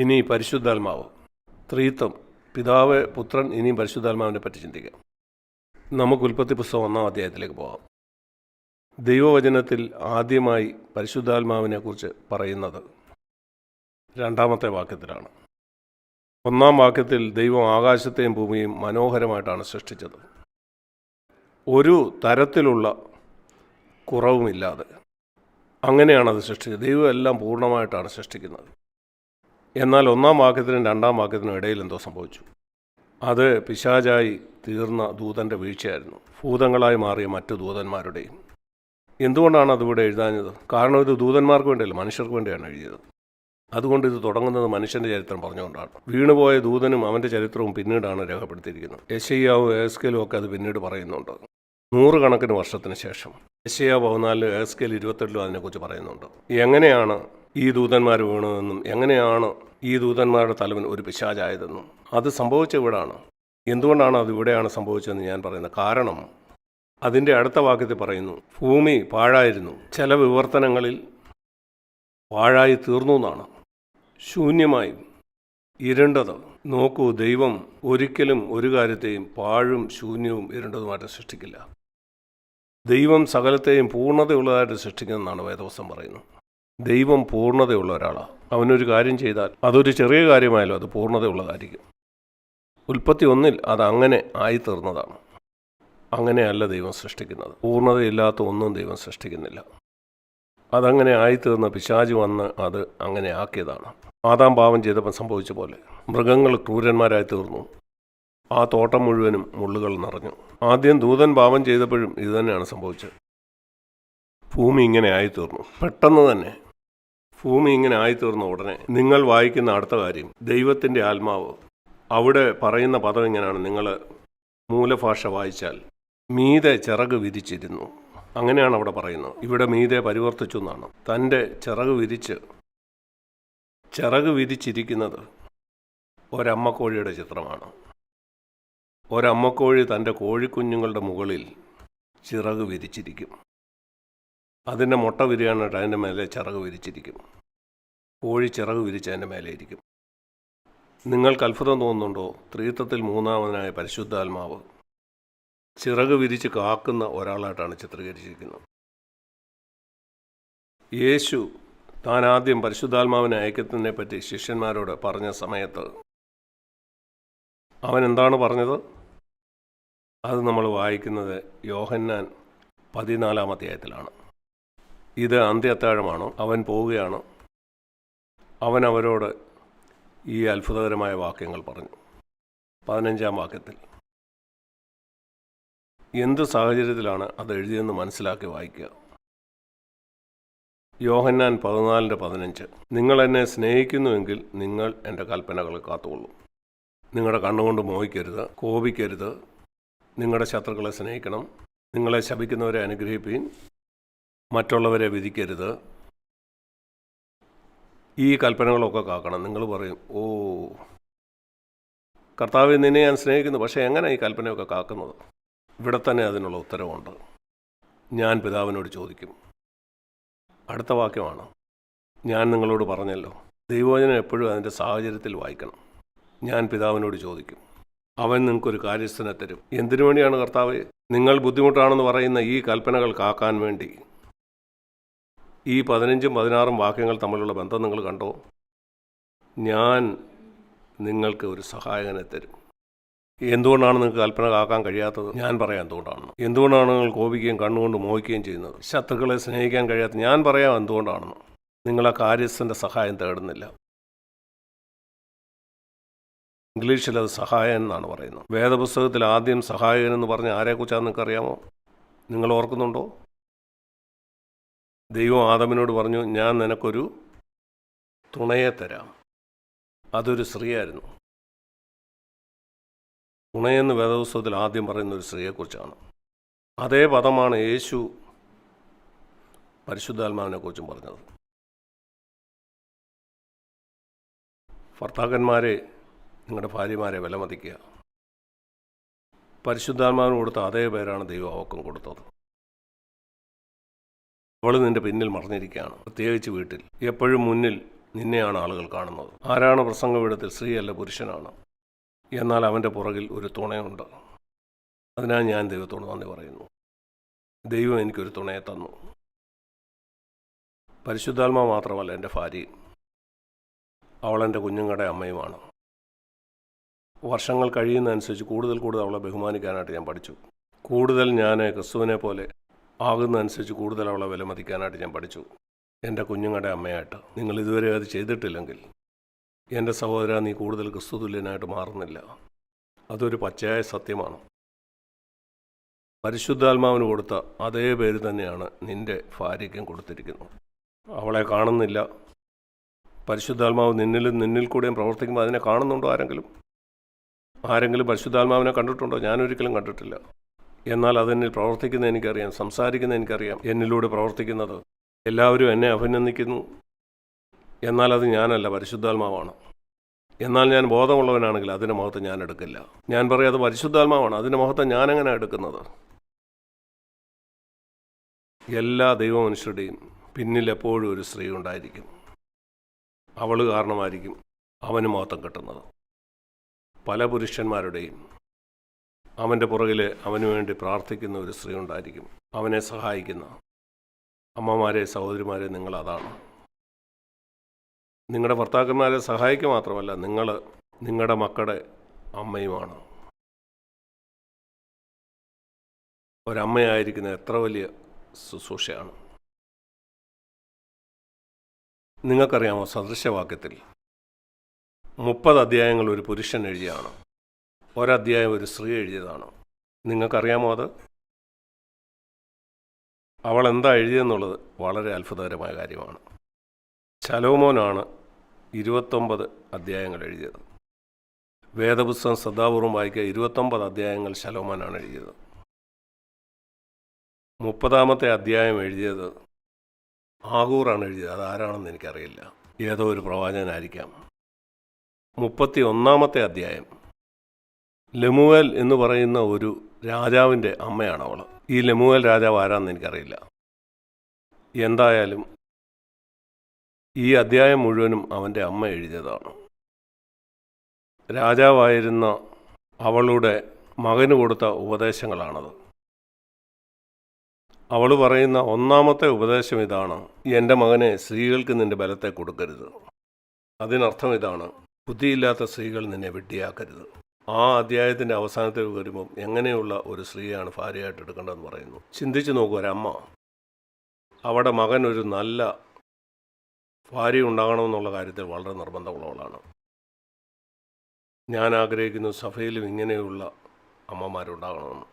ഇനി പരിശുദ്ധാത്മാവ്. ത്രീത്വം പിതാവ് പുത്രൻ ഇനിയും പരിശുദ്ധാത്മാവിനെ പറ്റി ചിന്തിക്കാം. നമുക്ക് ഉൽപ്പത്തി പുസ്തകം ഒന്നാം അധ്യായത്തിലേക്ക് പോകാം ദൈവവചനത്തിൽ ആദ്യമായി പരിശുദ്ധാത്മാവിനെക്കുറിച്ച് പറയുന്നത് രണ്ടാമത്തെ വാക്യത്തിലാണ്. ഒന്നാം വാക്യത്തിൽ ദൈവം ആകാശത്തെയും ഭൂമിയും മനോഹരമായിട്ടാണ് സൃഷ്ടിച്ചത്. ഒരു തരത്തിലുള്ള കുറവുമില്ലാതെ അങ്ങനെയാണ് അത് സൃഷ്ടിച്ചത്. ദൈവം എല്ലാം പൂർണമായിട്ടാണ് സൃഷ്ടിക്കുന്നത്. എന്നാൽ ഒന്നാം വാക്യത്തിനും രണ്ടാം വാക്യത്തിനും ഇടയിൽ എന്തോ സംഭവിച്ചു. അത് പിശാചായി തീർന്ന ദൂതന്റെ വീഴ്ചയായിരുന്നു. ഭൂതങ്ങളായി മാറിയ മറ്റു ദൂതന്മാരുടെയും. എന്തുകൊണ്ടാണ് അതിവിടെ എഴുതാഞ്ഞത്? കാരണം ഇത് ദൂതന്മാർക്ക് വേണ്ടിയല്ല മനുഷ്യർക്ക് വേണ്ടിയാണ് എഴുതിയത്. അതുകൊണ്ട് ഇത് തുടങ്ങുന്നത് മനുഷ്യന്റെ ചരിത്രം പറഞ്ഞുകൊണ്ടാണ്. വീണുപോയ ദൂതനും അവന്റെ ചരിത്രവും പിന്നീടാണ് രേഖപ്പെടുത്തിയിരിക്കുന്നത്. യശയ്യാവും ഏസ്കേലും ഒക്കെ അത് പിന്നീട് പറയുന്നുണ്ട്. നൂറുകണക്കിന് വർഷത്തിന് ശേഷം. യശയ്യ പതിനാലിലും ഏസ്കേൽ ഇരുപത്തെട്ടിലും അതിനെക്കുറിച്ച് പറയുന്നുണ്ട്. എങ്ങനെയാണ് ഈ ദൂതന്മാർ വീണതെന്നും എങ്ങനെയാണ് ഈ ദൂതന്മാരുടെ തലവൻ ഒരു പിശാചായതെന്നും അത് സംഭവിച്ച ഇവിടാണ്. എന്തുകൊണ്ടാണ് അത് ഇവിടെയാണ് സംഭവിച്ചതെന്ന് ഞാൻ പറയുന്നത്? കാരണം അതിന്റെ അടുത്ത വാക്യത്തിൽ പറയുന്നു ഭൂമി പാഴായിരുന്നു ചില വിവർത്തനങ്ങളിൽ പാഴായി തീർന്നു എന്നാണ്. ശൂന്യമായി ഇരുണ്ടത്. നോക്കൂ ദൈവം ഒരിക്കലും ഒരു കാര്യത്തെയും പാഴും ശൂന്യവും ഇരുണ്ടതുമായിട്ട് സൃഷ്ടിക്കില്ല. ദൈവം സകലത്തെയും പൂർണതയുള്ളതായിട്ട് സൃഷ്ടിക്കുമെന്നാണ് വേദവസം പറയുന്നത്. ദൈവം പൂർണതയുള്ള ഒരാളാണ്. അവനൊരു കാര്യം ചെയ്താൽ അതൊരു ചെറിയ കാര്യമായാലും അത് പൂർണതയുള്ളതായിരിക്കും. ഉൽപ്പത്തി ഒന്നിൽ അത് അങ്ങനെ ആയിത്തീർന്നതാണ്. അങ്ങനെയല്ല ദൈവം സൃഷ്ടിക്കുന്നത്. പൂർണതയില്ലാത്ത ഒന്നും ദൈവം സൃഷ്ടിക്കുന്നില്ല. അതങ്ങനെ ആയിത്തീർന്ന പിശാജ് വന്ന് അത് അങ്ങനെ ആക്കിയതാണ്. ആദാം പാവം ചെയ്തപ്പോൾ സംഭവിച്ച പോലെ മൃഗങ്ങൾ ക്രൂരന്മാരായി തീർന്നു. ആ തോട്ടം മുഴുവനും മുള്ളുകൾ നിറഞ്ഞു. ആദ്യം ദൂതൻ പാവം ചെയ്തപ്പോഴും ഇതുതന്നെയാണ് സംഭവിച്ചത്. ഭൂമി ഇങ്ങനെ ആയിത്തീർന്നു. പെട്ടെന്ന് തന്നെ ഭൂമി ഇങ്ങനെ ആയിത്തീർന്ന ഉടനെ നിങ്ങൾ വായിക്കുന്ന അടുത്ത കാര്യം ദൈവത്തിന്റെ ആത്മാവ്. അവിടെ പറയുന്ന പദം ഇങ്ങനെയാണ് നിങ്ങൾ മൂലഭാഷ വായിച്ചാൽ മീതെ ചിറക് വിരിച്ചിരുന്നു. അങ്ങനെയാണ് അവിടെ പറയുന്നത്. ഇവിടെ മീതെ പരിവർത്തിച്ചു എന്നാണ്. തന്റെ ചിറക് വിരിച്ച് ചിറക് വിരിച്ചിരിക്കുന്നത് ഒരമ്മക്കോഴിയുടെ ചിത്രമാണ്. ഒരമ്മക്കോഴി തന്റെ കോഴിക്കുഞ്ഞുങ്ങളുടെ മുകളിൽ ചിറക് വിരിച്ചിരിക്കും. അതിന്റെ മുട്ട വിരിയാനായിട്ട് അതിന്റെ മേലെ ചിറക് വിരിച്ചിരിക്കും. കോഴി ചിറക് വിരിച്ച് അതിന്റെ മേലെ ഇരിക്കും. നിങ്ങൾക്ക് അത്ഭുതം തോന്നുന്നുണ്ടോ? ത്രീത്വത്തിൽ മൂന്നാമനായ പരിശുദ്ധാത്മാവ് ചിറക് വിരിച്ച് കാക്കുന്ന ഒരാളായിട്ടാണ് ചിത്രീകരിച്ചിരിക്കുന്നത്. യേശു താൻ ആദ്യം പരിശുദ്ധാത്മാവിനെ അയക്കത്തിനെ പറ്റി ശിഷ്യന്മാരോട് പറഞ്ഞ സമയത്ത് അവൻ എന്താണ് പറഞ്ഞത്? അത് നമ്മൾ വായിക്കുന്നത് യോഹന്നാൻ പതിനാലാം അധ്യായത്തിലാണ്. ഇത് അന്ത്യത്താഴമാണോ? അവൻ പോവുകയാണ്? അവൻ അവരോട് ഈ അത്ഭുതകരമായ വാക്യങ്ങൾ പറഞ്ഞു. പതിനഞ്ചാം വാക്യത്തിൽ. എന്ത് സാഹചര്യത്തിലാണ് അത് എഴുതിയെന്ന് മനസ്സിലാക്കി വായിക്കുക. യോഹന്നാൻ പതിനാലിന്റെ പതിനഞ്ച്. നിങ്ങൾ എന്നെ സ്നേഹിക്കുന്നുവെങ്കിൽ നിങ്ങൾ എന്റെ കൽപ്പനകൾ കാത്തുകൊള്ളും. നിങ്ങളുടെ കണ്ണുകൊണ്ട് മോഹിക്കരുത് കോപിക്കരുത്. നിങ്ങളുടെ ശത്രുക്കളെ സ്നേഹിക്കണം. നിങ്ങളെ ശപിക്കുന്നവരെ അനുഗ്രഹിപ്പീൻ. മറ്റുള്ളവരെ വിധിക്കരുത്. ഈ കൽപ്പനകളൊക്കെ കാക്കണം. നിങ്ങൾ പറയും ഓ കർത്താവ് നിന്നെ ഞാൻ സ്നേഹിക്കുന്നു. പക്ഷേ എങ്ങനെ ഈ കൽപ്പനയൊക്കെ കാക്കുന്നത്? ഇവിടെ തന്നെ അതിനുള്ള ഉത്തരവുണ്ട്. ഞാൻ പിതാവിനോട് ചോദിക്കും. അടുത്ത വാക്യമാണ് ഞാൻ നിങ്ങളോട് പറഞ്ഞല്ലോ ദൈവവചനം എപ്പോഴും അതിന്റെ സാഹചര്യത്തിൽ വായിക്കണം. ഞാൻ പിതാവിനോട് ചോദിക്കും അവൻ നിങ്ങൾക്കൊരു കാര്യസ്ഥനെ തരും. എന്തിനു വേണ്ടിയാണ് കർത്താവ്? നിങ്ങൾ ബുദ്ധിമുട്ടാണെന്ന് പറയുന്ന ഈ കൽപ്പനകൾ കാക്കാൻ വേണ്ടി. ഈ പതിനഞ്ചും പതിനാറും വാക്യങ്ങൾ തമ്മിലുള്ള ബന്ധം നിങ്ങൾ കണ്ടോ? ഞാൻ നിങ്ങൾക്ക് ഒരു സഹായകനെ തരും. എന്തുകൊണ്ടാണ് നിങ്ങൾക്ക് കൽപ്പന കാക്കാൻ കഴിയാത്തത്? ഞാൻ പറയാം എന്തുകൊണ്ടാണ്. എന്തുകൊണ്ടാണ് നിങ്ങൾ കോപിക്കുകയും കണ്ണുകൊണ്ട് മോഹിക്കുകയും ചെയ്യുന്നത്? ശത്രുക്കളെ സ്നേഹിക്കാൻ കഴിയാത്ത ഞാൻ പറയാം എന്തുകൊണ്ടാണെന്ന് നിങ്ങൾ ആ കാര്യസ്ഥന്റെ സഹായം തേടുന്നില്ല. ഇംഗ്ലീഷിൽ അത് സഹായൻ എന്നാണ് പറയുന്നത്. വേദപുസ്തകത്തിൽ ആദ്യം സഹായകൻ എന്ന് പറഞ്ഞ ആരെക്കുറിച്ചാണ് നിങ്ങൾക്കറിയാമോ? നിങ്ങൾ ഓർക്കുന്നുണ്ടോ? ദൈവം ആദമിനോട് പറഞ്ഞു ഞാൻ നിനക്കൊരു തുണയെ തരാം. അതൊരു സ്ത്രീയായിരുന്നു. തുണയെന്ന് വേദോത്സവത്തിൽ ആദ്യം പറയുന്ന ഒരു സ്ത്രീയെക്കുറിച്ചാണ്. അതേ പദമാണ് യേശു പരിശുദ്ധാത്മാവിനെക്കുറിച്ചും പറഞ്ഞത്. ഭർത്താക്കന്മാരെ നിങ്ങളുടെ ഭാര്യമാരെ വിലമതിക്കുക. പരിശുദ്ധാത്മാവിന് കൊടുത്ത അതേ പേരാണ് ദൈവം അവക്കം കൊടുത്തത്. അവൾ നിന്റെ പിന്നിൽ മറഞ്ഞിരിക്കുകയാണ്. പ്രത്യേകിച്ച് വീട്ടിൽ. എപ്പോഴും മുന്നിൽ നിന്നെയാണ് ആളുകൾ കാണുന്നത്. ആരാണ് പ്രസംഗപീഠത്തിൽ സ്ത്രീയല്ല പുരുഷനാണ്. എന്നാൽ അവന്റെ പുറകിൽ ഒരു തുണയുണ്ട്. അതിനാൽ ഞാൻ ദൈവത്തോട് നന്ദി പറയുന്നു. ദൈവം എനിക്കൊരു തുണയെ തന്നു. പരിശുദ്ധാത്മ മാത്രമല്ല എന്റെ ഭാര്യയും അവൾ എന്റെ കുഞ്ഞുങ്ങളുടെ അമ്മയുമാണ്. വർഷങ്ങൾ കഴിയുന്നതനുസരിച്ച് കൂടുതൽ കൂടുതൽ അവളെ ബഹുമാനിക്കാനായിട്ട് ഞാൻ പഠിച്ചു. കൂടുതൽ ഞാൻ ക്രിസ്തുവിനെ പോലെ ആകുന്നതനുസരിച്ച് കൂടുതൽ അവളെ വിലമതിക്കാനായിട്ട് ഞാൻ പഠിച്ചു. എന്റെ കുഞ്ഞുങ്ങളുടെ അമ്മയായിട്ട്. നിങ്ങൾ ഇതുവരെ അത് ചെയ്തിട്ടില്ലെങ്കിൽ എന്റെ സഹോദര നീ കൂടുതൽ ക്രിസ്തുതുല്യനായിട്ട് മാറുന്നില്ല. അതൊരു പച്ചയായ സത്യമാണ്. പരിശുദ്ധാത്മാവിന് കൊടുത്ത അതേ പേര് തന്നെയാണ് നിന്റെ ഭാര്യയ്ക്കും കൊടുത്തിരിക്കുന്നത്. അവളെ കാണുന്നില്ല. പരിശുദ്ധാത്മാവ് നിന്നിലും നിന്നിൽ കൂടെയും പ്രവർത്തിക്കുമ്പോൾ അതിനെ കാണുന്നുണ്ടോ ആരെങ്കിലും? ആരെങ്കിലും പരിശുദ്ധാത്മാവിനെ കണ്ടിട്ടുണ്ടോ? ഞാനൊരിക്കലും കണ്ടിട്ടില്ല. എന്നാൽ അതെന്നിൽ പ്രവർത്തിക്കുന്ന എനിക്കറിയാം സംസാരിക്കുന്ന എനിക്കറിയാം എന്നിലൂടെ പ്രവർത്തിക്കുന്നത്. എല്ലാവരും എന്നെ അഭിനന്ദിക്കുന്നു. എന്നാൽ അത് ഞാനല്ല പരിശുദ്ധാത്മാവാണ്. എന്നാൽ ഞാൻ ബോധമുള്ളവനാണെങ്കിൽ അതിന്റെ മുഖത്ത് ഞാൻ എടുക്കില്ല. ഞാൻ പറയാം അത് പരിശുദ്ധാത്മാവാണ്. അതിന്റെ ഞാൻ ഞാനെങ്ങനെ എടുക്കുന്നത്? എല്ലാ ദൈവമനുഷ്യരുടെയും പിന്നിൽ എപ്പോഴും ഒരു സ്ത്രീ ഉണ്ടായിരിക്കും. അവൾ കാരണമായിരിക്കും അവന് മഹത്വം കിട്ടുന്നത്. പല പുരുഷന്മാരുടെയും അവന്റെ പുറകിൽ അവന് വേണ്ടി പ്രാർത്ഥിക്കുന്ന ഒരു സ്ത്രീ ഉണ്ടായിരിക്കും. അവനെ സഹായിക്കുന്ന അമ്മമാരെ സഹോദരിമാരെ നിങ്ങൾ അതാണ്. നിങ്ങളുടെ ഭർത്താക്കന്മാരെ സഹായിക്കുക മാത്രമല്ല നിങ്ങൾ നിങ്ങളുടെ മക്കളുടെ അമ്മയുമാണ്. ഒരമ്മയായിരിക്കുന്ന എത്ര വലിയ ശുശ്രൂഷയാണ്. നിങ്ങൾക്കറിയാമോ സദൃശവാക്യത്തിൽ മുപ്പത് അധ്യായങ്ങൾ ഒരു പുരുഷൻ എഴുതിയാണ്. ഒരധ്യായം ഒരു സ്ത്രീ എഴുതിയതാണ്. നിങ്ങൾക്കറിയാമോ അത്? അവൾ എന്താ എഴുതിയെന്നുള്ളത് വളരെ അത്ഭുതകരമായ കാര്യമാണ്. ശലോമോനാണ് ഇരുപത്തൊമ്പത് അധ്യായങ്ങൾ എഴുതിയത്. വേദപുസ്തകം ശ്രദ്ധാപൂർവം വായിക്കുക ഇരുപത്തൊമ്പത് അധ്യായങ്ങൾ ശലോമോനാണ് എഴുതിയത്. മുപ്പതാമത്തെ അധ്യായം എഴുതിയത് ആകൂറാണ് എഴുതിയത്. അത് ആരാണെന്ന് എനിക്കറിയില്ല. ഏതോ ഒരു പ്രവാചകനായിരിക്കാം. മുപ്പത്തി ഒന്നാമത്തെ അധ്യായം. ലമുവേൽ എന്ന് പറയുന്ന ഒരു രാജാവിന്റെ അമ്മയാണ് അവൾ. ഈ ലമുവേൽ രാജാവ് ആരാന്ന് എനിക്കറിയില്ല. എന്തായാലും ഈ അധ്യായം മുഴുവനും അവന്റെ അമ്മ എഴുതിയതാണ്. രാജാവായിരുന്ന അവളുടെ മകന് കൊടുത്ത ഉപദേശങ്ങളാണത്. അവൾ പറയുന്ന ഒന്നാമത്തെ ഉപദേശം ഇതാണ് എന്റെ മകനെ സ്ത്രീകൾക്ക് നിന്റെ ബലത്തെ കൊടുക്കരുത്. അതിനർത്ഥം ഇതാണ് ബുദ്ധിയില്ലാത്ത സ്ത്രീകൾ നിന്നെ വെട്ടിയാക്കരുത്. ആ അധ്യായത്തിന്റെ അവസാനത്തിൽ വരുമ്പം എങ്ങനെയുള്ള ഒരു സ്ത്രീയാണ് ഭാര്യയായിട്ട് എടുക്കേണ്ടതെന്ന് പറയുന്നു. ചിന്തിച്ചു നോക്കുക ഒരമ്മ. അവിടെ മകൻ ഒരു നല്ല ഭാര്യ ഉണ്ടാകണമെന്നുള്ള കാര്യത്തിൽ വളരെ നിർബന്ധമുള്ളവളാണ്. ഞാൻ ആഗ്രഹിക്കുന്നു സഭയിലും ഇങ്ങനെയുള്ള അമ്മമാരുണ്ടാകണമെന്ന്.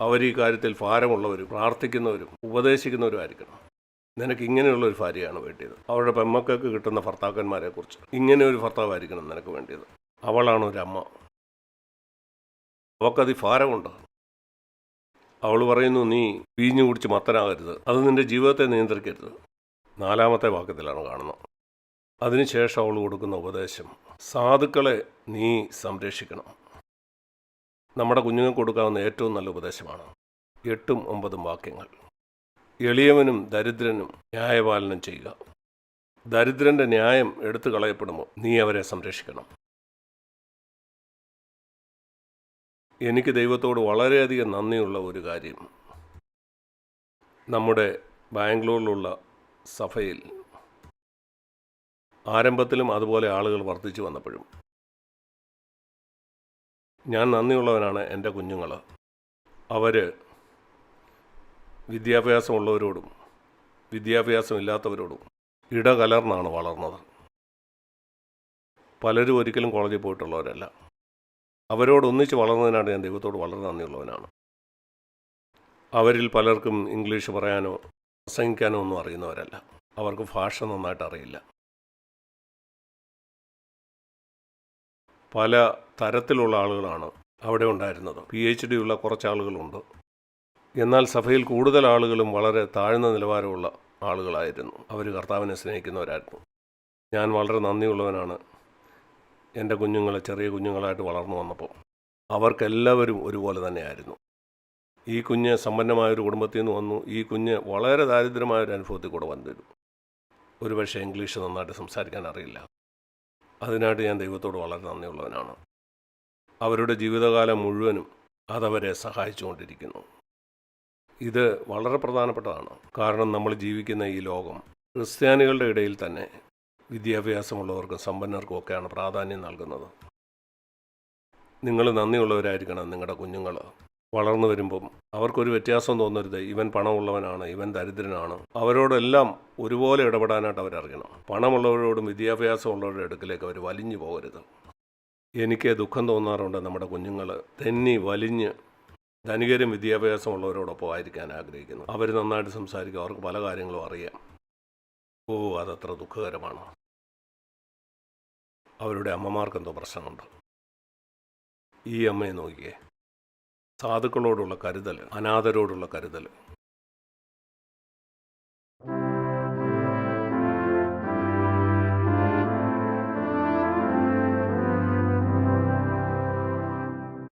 അവർ ഈ കാര്യത്തിൽ ഭാരമുള്ളവരും പ്രാർത്ഥിക്കുന്നവരും ഉപദേശിക്കുന്നവരും ആയിരിക്കണം. നിനക്ക് ഇങ്ങനെയുള്ള ഒരു ഭാര്യയാണ് വേണ്ടിയത്. അവരുടെ പെമ്മക്കൾക്ക് കിട്ടുന്ന ഭർത്താക്കന്മാരെക്കുറിച്ച് ഇങ്ങനെ ഒരു ഭർത്താവായിരിക്കണം നിനക്ക് വേണ്ടിയത്. അവളാണ് ഒരു അമ്മ അവക്കത് ഭാരമുണ്ട്. അവൾ പറയുന്നു നീ വീഞ്ഞു കുടിച്ച് മത്തനാകരുത്. അത് നിന്റെ ജീവിതത്തെ നിയന്ത്രിക്കരുത്. നാലാമത്തെ വാക്യത്തിലാണ് കാണുന്നത്. അതിനുശേഷം അവൾ കൊടുക്കുന്ന ഉപദേശം സാധുക്കളെ നീ സംരക്ഷിക്കണം. നമ്മുടെ കുഞ്ഞുങ്ങൾക്ക് കൊടുക്കാവുന്ന ഏറ്റവും നല്ല ഉപദേശമാണ് എട്ടും ഒമ്പതും വാക്യങ്ങൾ. എളിയവനും ദരിദ്രനും ന്യായപാലനം ചെയ്യുക. ദരിദ്രന്റെ ന്യായം എടുത്തു കളയപ്പെടുമോ നീ അവരെ സംരക്ഷിക്കണം. എനിക്ക് ദൈവത്തോട് വളരെയധികം നന്ദിയുള്ള ഒരു കാര്യം. നമ്മുടെ ബാംഗ്ലൂരിലുള്ള സഭയിൽ ആരംഭത്തിലും അതുപോലെ ആളുകൾ വർദ്ധിച്ചു വന്നപ്പോഴും ഞാൻ നന്ദിയുള്ളവനാണ് എന്റെ കുഞ്ഞുങ്ങൾ. അവർ വിദ്യാഭ്യാസമുള്ളവരോടും വിദ്യാഭ്യാസമില്ലാത്തവരോടും ഇടകലർന്നാണ് വളർന്നത്. പലരും ഒരിക്കലും കോളേജിൽ പോയിട്ടുള്ളവരല്ല. അവരോട് ഒന്നിച്ച് വളർന്നതിനാണ് ഞാൻ ദൈവത്തോട് വളരെ നന്ദിയുള്ളവനാണ്. അവരിൽ പലർക്കും ഇംഗ്ലീഷ് പറയാനോ പ്രസംഗിക്കാനോ ഒന്നും അറിയുന്നവരല്ല. അവർക്ക് ഭാഷ നന്നായിട്ട് അറിയില്ല. പല തരത്തിലുള്ള ആളുകളാണ് അവിടെ ഉണ്ടായിരുന്നത്. പി എച്ച് ഡി ഉള്ള കുറച്ച് ആളുകളുണ്ട്. എന്നാൽ സഭയിൽ കൂടുതൽ ആളുകളും വളരെ താഴ്ന്ന നിലവാരമുള്ള ആളുകളായിരുന്നു. അവർ കർത്താവിനെ സ്നേഹിക്കുന്നവരായിരുന്നു. ഞാൻ വളരെ നന്ദിയുള്ളവനാണ് എന്റെ കുഞ്ഞുങ്ങൾ ചെറിയ കുഞ്ഞുങ്ങളായിട്ട് വളർന്നു വന്നപ്പോൾ അവർക്കെല്ലാവരും ഒരുപോലെ തന്നെയായിരുന്നു. ഈ കുഞ്ഞ് സമ്പന്നമായൊരു കുടുംബത്തിൽ നിന്ന് വന്നു. ഈ കുഞ്ഞ് വളരെ ദാരിദ്ര്യമായ ഒരു അനുഭവത്തിൽ കൂടെ വന്നിരുന്നു. ഒരുപക്ഷെ ഇംഗ്ലീഷ് നന്നായിട്ട് സംസാരിക്കാൻ അറിയില്ല. അതിനായിട്ട് ഞാൻ ദൈവത്തോട് വളരെ നന്ദിയുള്ളവനാണ്. അവരുടെ ജീവിതകാലം മുഴുവനും അതവരെ സഹായിച്ചുകൊണ്ടിരിക്കുന്നു. ഇത് വളരെ പ്രധാനപ്പെട്ടതാണ്. കാരണം നമ്മൾ ജീവിക്കുന്ന ഈ ലോകം ക്രിസ്ത്യാനികളുടെ ഇടയിൽ തന്നെ വിദ്യാഭ്യാസമുള്ളവർക്കും സമ്പന്നർക്കും ഒക്കെയാണ് പ്രാധാന്യം നൽകുന്നത്. നിങ്ങൾ നന്ദിയുള്ളവരായിരിക്കണം നിങ്ങളുടെ കുഞ്ഞുങ്ങൾ. വളർന്നു വരുമ്പം അവർക്കൊരു വ്യത്യാസം തോന്നരുത്. ഇവൻ പണമുള്ളവനാണ് ഇവൻ ദരിദ്രനാണ്. അവരോടെല്ലാം ഒരുപോലെ ഇടപെടാനായിട്ട് അവരറിയണം. പണമുള്ളവരോടും വിദ്യാഭ്യാസമുള്ളവരുടെ അടുക്കിലേക്ക് അവർ വലിഞ്ഞു പോകരുത്. എനിക്ക് ദുഃഖം തോന്നാറുണ്ട് നമ്മുടെ കുഞ്ഞുങ്ങൾ. തെന്നി വലിഞ്ഞ് ധനികരും വിദ്യാഭ്യാസമുള്ളവരോടൊപ്പം ആയിരിക്കാൻ ആഗ്രഹിക്കുന്നു. അവർ നന്നായിട്ട് സംസാരിക്കും. അവർക്ക് പല കാര്യങ്ങളും അറിയാം. ഓ അതത്ര ദുഃഖകരമാണ്? അവരുടെ അമ്മമാർക്ക് എന്തോ പ്രശ്നമുണ്ട്. ഈ അമ്മയെ നോക്കിയേ. സാധുക്കളോടുള്ള കരുതൽ അനാഥരോടുള്ള കരുതൽ.